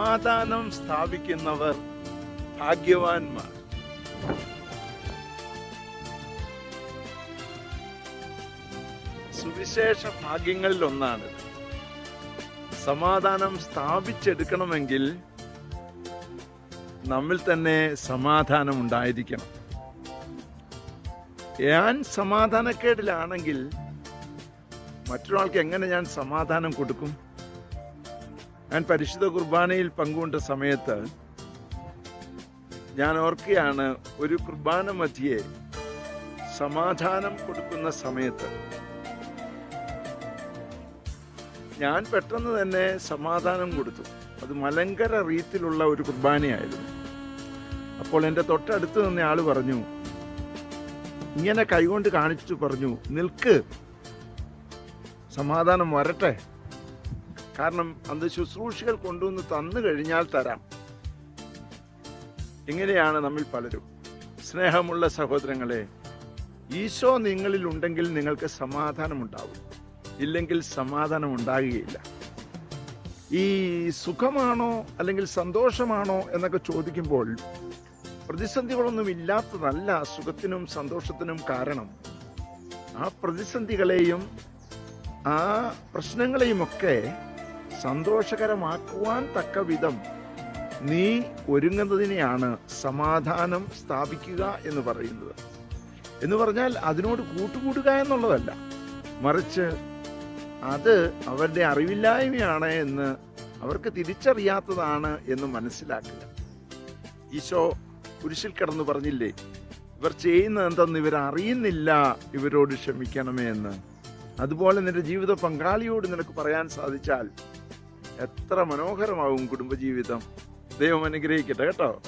സമാധാനം സ്ഥാപിക്കുന്നവർ ഭാഗ്യവാന്മാർ. സുവിശേഷ ഭാഗ്യങ്ങളിൽ ഒന്നാണ് സമാധാനം സ്ഥാപിച്ചെടുക്കണമെങ്കിൽ നമ്മിൽ തന്നെ സമാധാനം ഉണ്ടായിരിക്കണം. ഞാൻ സമാധാനക്കേടിലാണെങ്കിൽ മറ്റൊരാൾക്ക് എങ്ങനെ ഞാൻ സമാധാനം കൊടുക്കും? ഞാൻ പരിശുദ്ധ കുർബാനയിൽ പങ്കുകൊണ്ട സമയത്ത് ഞാൻ ഓർക്കുകയാണ് ഒരു കുർബാന മധ്യയെ സമാധാനം കൊടുക്കുന്ന സമയത്ത്. ഞാൻ പെട്ടെന്ന് തന്നെ സമാധാനം കൊടുത്തു. അത് മലങ്കര റീത്തിലുള്ള ഒരു കുർബാനയായിരുന്നു. അപ്പോൾ എന്റെ തൊട്ടടുത്ത് നിന്ന ആൾ പറഞ്ഞു ഇങ്ങനെ കൈകൊണ്ട് കാണിച്ചിട്ട് പറഞ്ഞു നിൽക്ക്. സമാധാനം വരട്ടെ. കാരണം അത് ശുശ്രൂഷകൾ കൊണ്ടുവന്ന് തന്നു കഴിഞ്ഞാൽ തരാം. ഇങ്ങനെയാണ് നമ്മൾ പലരും. സ്നേഹമുള്ള സഹോദരങ്ങളെ ഈശോ നിങ്ങളിൽ ഉണ്ടെങ്കിൽ നിങ്ങൾക്ക് സമാധാനമുണ്ടാവും. ഇല്ലെങ്കിൽ സമാധാനം ഉണ്ടാകുകയില്ല ഈ സുഖമാണോ അല്ലെങ്കിൽ സന്തോഷമാണോ എന്നൊക്കെ ചോദിക്കുമ്പോൾ പ്രതിസന്ധികളൊന്നും ഇല്ലാത്തതല്ല സുഖത്തിനും സന്തോഷത്തിനും കാരണം. ആ പ്രതിസന്ധികളെയും ആ പ്രശ്നങ്ങളെയുമൊക്കെ സന്തോഷകരമാക്കുവാൻ തക്ക വിധം നീ ഒരുങ്ങുന്നതിനെയാണ് സമാധാനം സ്ഥാപിക്കുക എന്ന് പറയുന്നത്. എന്ന് പറഞ്ഞാൽ അതിനോട് കൂട്ടുകൂടുക എന്നുള്ളതല്ല. മറിച്ച് അത് അവരുടെ അറിവില്ലായ്മയാണ് എന്ന് അവർക്ക് തിരിച്ചറിയാത്തതാണ് എന്ന് മനസ്സിലാക്കുക. ഈശോ കുരിശിൽ കിടന്ന് പറഞ്ഞില്ലേ ഇവർ ചെയ്യുന്നത് എന്തെന്ന് ഇവർ അറിയുന്നില്ല ഇവരോട് ക്ഷമിക്കണമേ എന്ന്. അതുപോലെ നിന്റെ ജീവിത പങ്കാളിയോട് നിനക്ക് പറയാൻ സാധിച്ചാൽ എത്ര മനോഹരമാകും കുടുംബജീവിതം. ദൈവം അനുഗ്രഹിക്കട്ടെ കേട്ടോ.